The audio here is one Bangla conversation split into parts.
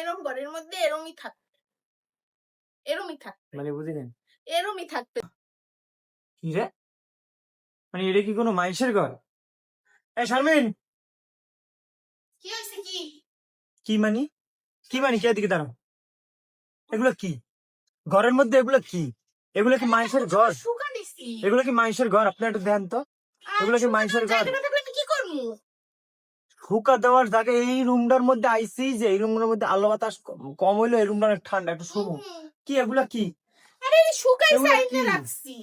এরম ঘরের মধ্যে এরমই এরমই মানে বুঝিলেন? এরমই থাকবে কি রে? মানে এটা কি কোনো মাইসের ঘর? এ শারমিন! কি হয়েছে কি? কি মানি? কি মানি? কে দিকে দাঁড়াও। এগুলো কি? ঘরের মধ্যে এগুলো কি? এগুলো কি মাইসের ঘর? এগুলো কি মাইসের ঘর? আপনি একটু দেন তো। এগুলো কি মানুষের ঘর? কি করব? হুকা দেওয়ার জায়গা এই রুমটার মধ্যে আইসি যে এই রুমটার মধ্যে আলো বাতাস কম হইল এই রুমটা অনেক ঠান্ডা একটু শুভ কি এগুলা কি? আরে? রাখছি।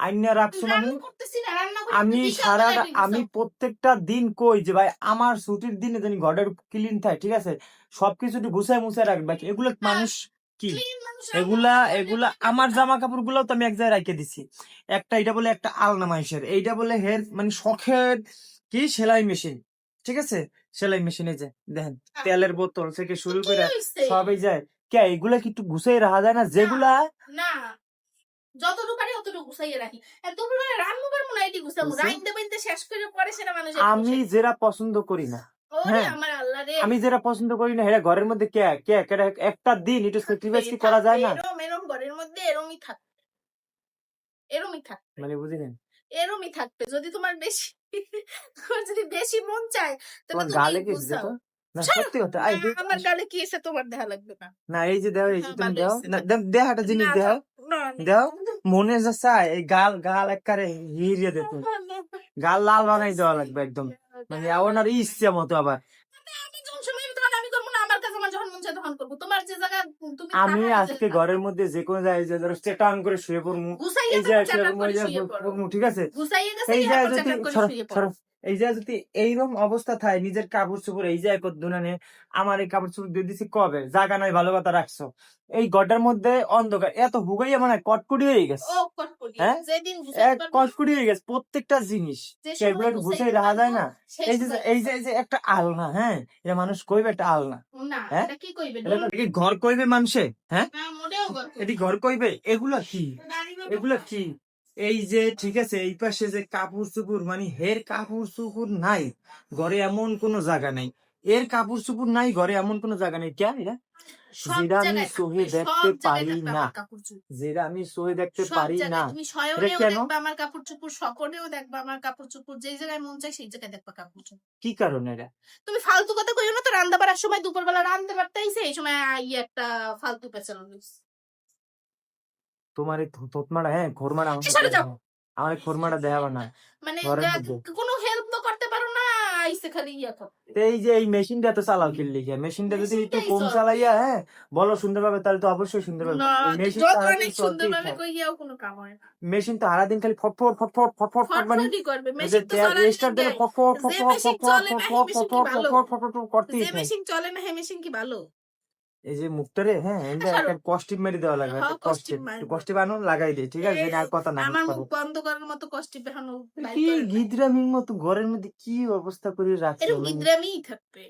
আইনা রাখছো মানে? রান্না করতেছি না রান্না করে আমি সারা আমি প্রত্যেকটা দিন কই যে ভাই আমার ছুটির দিনে জানি ঘরের ক্লিন থাকে ঠিক আছে? সবকিছু একটু গুছায় মুছায় রাখবে এগুলো মানুষ কি? এগুলা এগুলা আমার জামা কাপড় গুলাও তো আমি এক জায়গায় রেখে দিছি। একটা এটা বলে একটা আলনা মাইসের এইটা বলে হের মানে শখের কি সেলাই মেশিন। ঠিক আছে? সেলাই মেশিনে যে দেখেন তেলের বোতল থেকে শুরু করে সবই যায়। কে এগুলা কি একটু গুছিয়ে রাখা যায় না? যেগুলা না। যতটুকু পারি অতটুকু গুছাইয়ে রাখি। রান্না না এটি গুছাবো। রাইন্দে বাইন্দে শেষ করে পরে সেটা মানুষ আমি যেটা পছন্দ করি না হ্যাঁ। আমি যেটা পছন্দ করি না এটা ঘরের মধ্যে কে কে একটা দিন একটু স্যাক্রিফাইস কি করা যায় না? এরম এরম ঘরের মধ্যে এরমই থাকবে এরমই থাকবে মানে বুঝলেন? এরমই থাকবে। যদি তোমার বেশি যদি বেশি মন চায় তাহলে গালে কি। না সত্যি কথা। আই আমার গালে কি এসে তোমার দেহা লাগবে না? না এই যে দেহ এই যে হ্যাঁ, তুমি দেহ না দেহাটা জিনিস দেহ দেহ মনে যে চায় এই গাল গাল একবারে হিরিয়ে দিত গাল লাল বানাই দেওয়া লাগবে একদম। মানে ওনার ইচ্ছা মতো আবার আমি যখন সময় আমি তখন আমি আমার যখন মন চায় তখন করব। তোমার যে জায়গা তুমি আমি আজকে ঘরের মধ্যে যে কোনো জায়গায় যে ধরো করে শুয়ে এই এই শুয়ে ঠিক আছে? এই এই যে হাত যদি। এই এইরকম অবস্থা থাকে নিজের কাপড় চোপড় এই যে দুনানে আমার এই কাপড় চোপড় দিয়ে দিছি কবে? জাগা নাই ভালো কথা রাখছো। এই গড্ডার মধ্যে অন্ধকার এত হুগাইয়া মানে কটকটি হয়ে গেছে। হ্যাঁ? কটকটি হয়ে গেছে প্রত্যেকটা জিনিস সেগুলো রাখা যায় না। এই যে এই যে এই যে একটা আলনা হ্যাঁ? এটা মানুষ কইবে একটা আলনা হ্যাঁ? কি ঘর কইবে মানুষে হ্যাঁ? এটি ঘর কইবে? এগুলা কি? এগুলা কি? এই যে ঠিক আছে এই পাশে যে কাপড় চুপুর মানে হের কাপড় চুপুর নাই ঘরে এমন কোনো জায়গা নাই। এর কাপড় চুপুর নাই ঘরে এমন কোনো জায়গা নেই। এটা যেটা আমি সহে দেখতে পারি না। যেটা আমি সহে দেখতে পারি না। তুমি দেখবা আমার কাপড় চোপড় স্বপনেও দেখবা আমার কাপড় চোপড় যেই জায়গায় মন চায় সেই জায়গায় দেখবা কাপড় চোপড়। কি কারণে এটা? তুমি ফালতু কথা কইও না তো রান্না বাড়ার সময় দুপুরবেলা রান্ধতে পারতেইছে এই সময় আই একটা ফালতু তোমার এই হ্যাঁ খোরমাটা। আমার খোরমাটা দেখাবা না। মানে। কোনো হেল্প তো করতে পারো খালি ইয়া এই যে এই মেশিনটা তো চালাও গিয়া মেশিনটা যদি একটু কম চলে। চালাইয়া হ্যাঁ বলো পাবে তাহলে তো অবশ্যই এই মেশিন তো অনেক চলতেই সুন্দর ভাবে থাকে। কইয়াও কোনো কাম হয় না মেশিন তো সারাদিন খালি ফটফট ফটফট ফটফট ফট মানে ফটফটি করবে মেশিন তো চলে স্টার দিলে ফটফট ফটফট ফটফট ফটফট কি ফটফট? ফটফট ফটফট করতেই থাকে মেশিন চলে না হে মেশিন কি ভালো এই যে মুখটারে হ্যাঁ এটা একটা কস্টিপ মেরে দেওয়া লাগবে কস্টিপ কস্টিপ আনো লাগাই দে ঠিক আছে? আর কথা না আমার মুখ বন্ধ করার মতো কষ্ট পেহানো কি গিদ্রামির মতো ঘরের মধ্যে কি অবস্থা করে রাখছে এরকম গিদ্রামিই থাকবে।